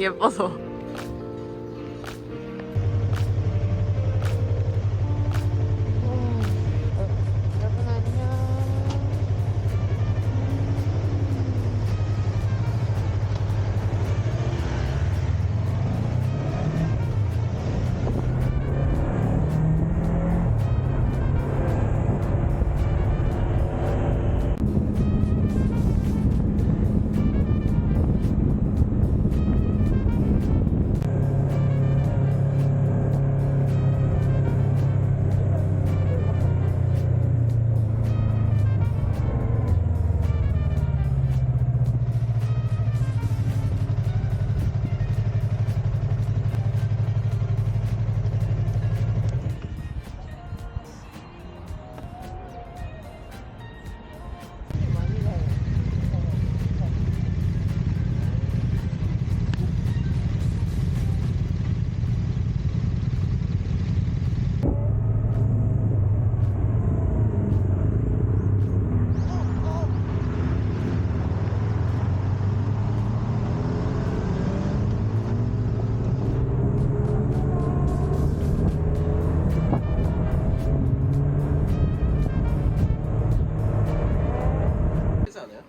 예뻐서.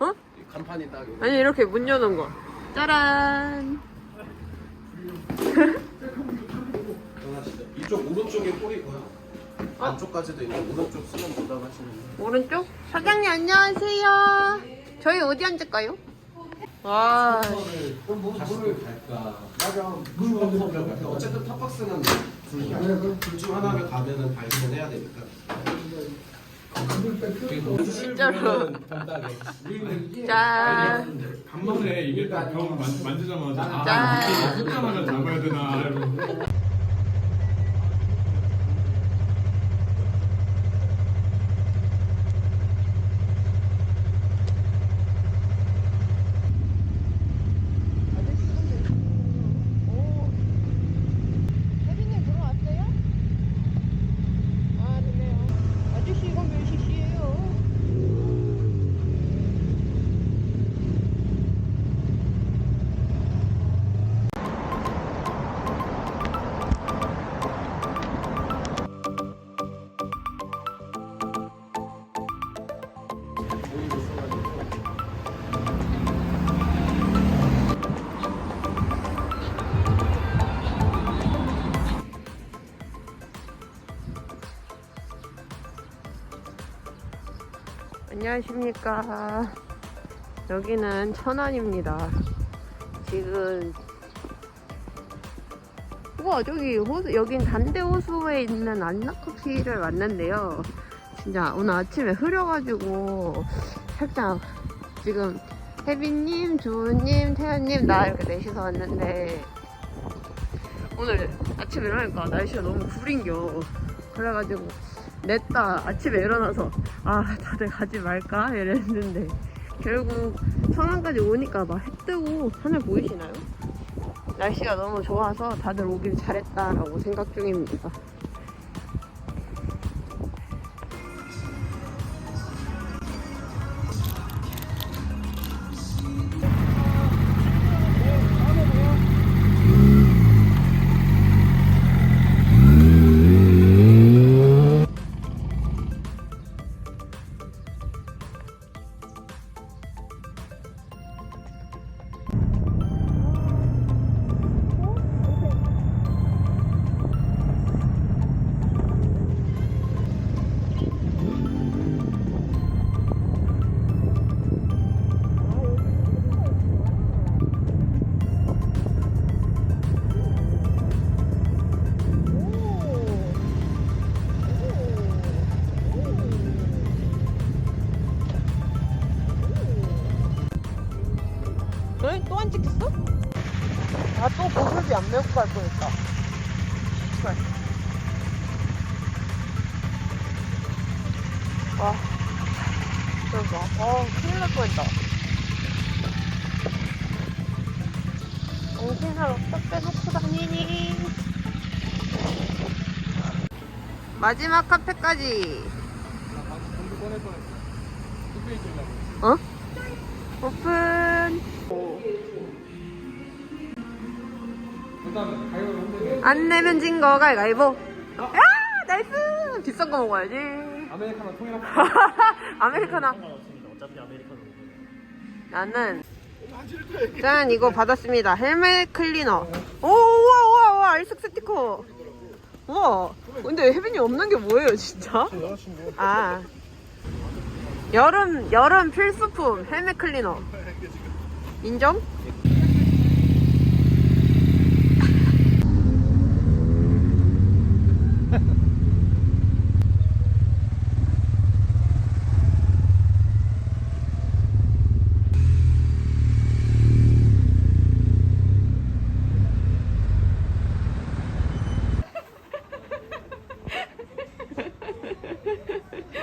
어? 이 간판이 딱. 아니 이렇게 문 여는 거. 짜란. 이쪽 오른쪽에 꼴이고요. 안쪽까지도 있고 오른쪽 쓰면 부담하시는 분. 오른쪽? 사장님 안녕하세요. 저희 어디 앉을까요? 와. 다시도 갈까? 맞아. 물 갈까? 어쨌든 탑박스는 둘중 하나를 가면은 발신을 해야 되니까. 진짜로. 짠. 간만에 이게 딱 병 만- 만지자마자 짠. 아 이게 흑하나를 잡아야 되나 이러고 안녕하십니까. 여기는 천안입니다. 지금 우와 저기 호수 여긴 단대 호수에 있는 안나커피를 왔는데요. 진짜 오늘 아침에 흐려가지고 살짝 지금 혜빈님, 주우님, 태연님 나 이렇게 넷이서 왔는데 오늘 아침에 일어나니까 날씨가 너무 구린겨. 그래가지고 냈다 아침에 일어나서 아 다들 가지 말까 이랬는데 결국 천안까지 오니까 막 해 뜨고 하늘 보이시나요? 날씨가 너무 좋아서 다들 오길 잘했다라고 생각 중입니다. 갈 뻔했다. 씨발. 와. 그러니까. 아 큰일 날 뻔했다. 정신을 어떻게 놓고 다니니? 마지막 카페까지. 어? 오픈. 안 내면 진 거 가위바위보. 야 나이스. 비싼 거 먹어야지. 아메리카노 통일한 아메리카노. 나는 짠 이거 받았습니다. 헬멧 클리너. 오 우와 우와 우와 알색 스티커. 우와. 근데 혜빈이 없는 게 뭐예요 진짜? 아 여름 여름 필수품 헬멧 클리너. 인정?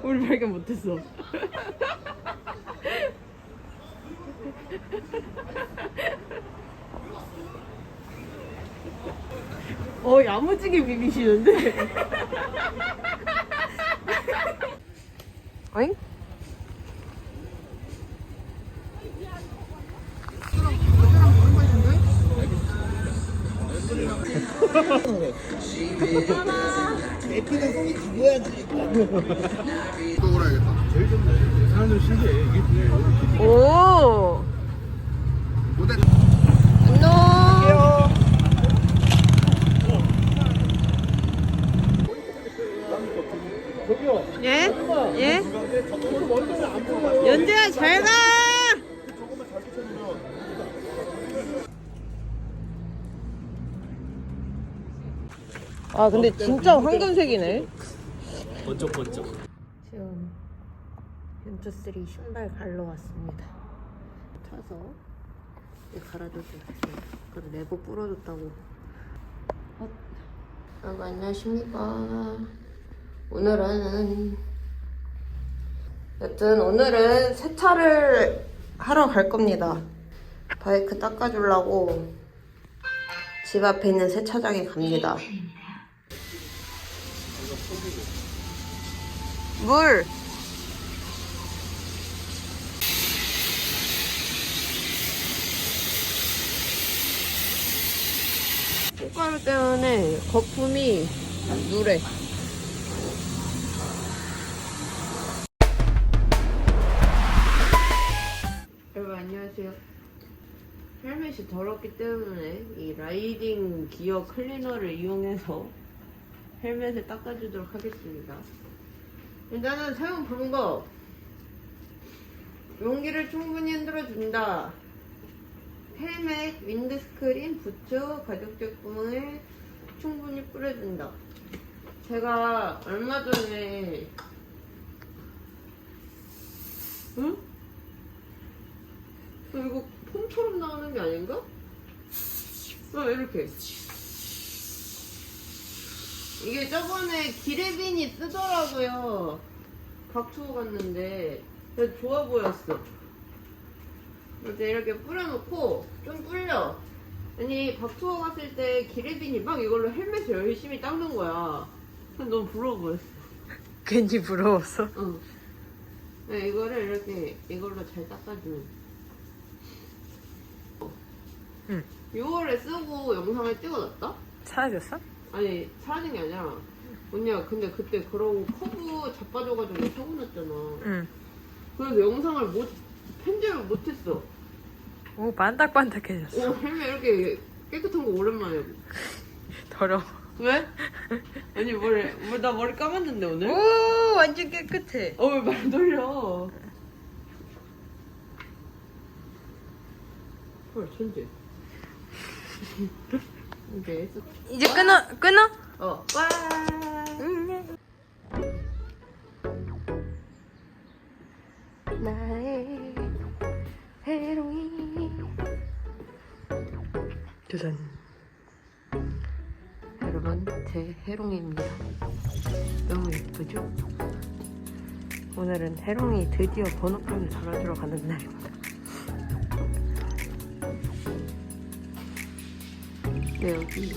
우리 발견 못했어. 어 야무지게 비비시는데. 어잉? 사람들 아 근데 진짜 황금색이네. 번쩍번쩍. 지금 벤처3 신발 갈러 왔습니다. 타서 이제 갈아줬어요. 그래도 레버 부러졌다고. 어. 여러분 안녕하십니까. 오늘은 여튼 오늘은 세차를 하러 갈 겁니다. 바이크 닦아주려고 집 앞에 있는 세차장에 갑니다. 물! 꽃가루 때문에 거품이 누래. 여러분 안녕하세요. 헬멧이 더럽기 때문에 이 라이딩 기어 클리너를 이용해서 헬멧을 닦아주도록 하겠습니다. 일단은 사용 방법. 용기를 충분히 흔들어준다. 헬멧, 윈드스크린, 부츠, 가죽 제품을 충분히 뿌려준다. 제가 얼마 전에 응? 어, 이거 폼처럼 나오는 게 아닌가? 어, 이렇게. 이게 저번에 기레빈이 뜨더라고요. 박투어 갔는데 그래서 좋아 보였어. 이제 이렇게 뿌려놓고 좀 불려. 아니 박투어 갔을 때 기레빈이 막 이걸로 헬멧을 열심히 닦는 거야. 그래서 너무 부러워 보였어. 괜히 부러웠어. 응. 네, 이거를 이렇게 이걸로 잘 닦아주면. 응. 6월에 쓰고 영상을 찍어놨다? 사라졌어? 아니 사라진 게 아니라 뭐냐 근데 그때 그러고 커브 자빠져가지고 사고 났잖아 응. 그래서 영상을 못 편집을 못했어 오, 반딱반딱해졌어. 오 헬멧 이렇게 깨끗한 거 오랜만에 더러워. 왜? 아니 머리 뭐, 나 머리 감았는데 오늘? 오, 완전 깨끗해. 어왜 말 돌려 헐 천재 이제 이제 끊어, 끊어? 어 와. 응. 나의 해롱이 두산. 여러분 제 해롱이입니다 너무 예쁘죠? 오늘은 해롱이 드디어 번호표를 달아주러 가는 날입니다. 네 여기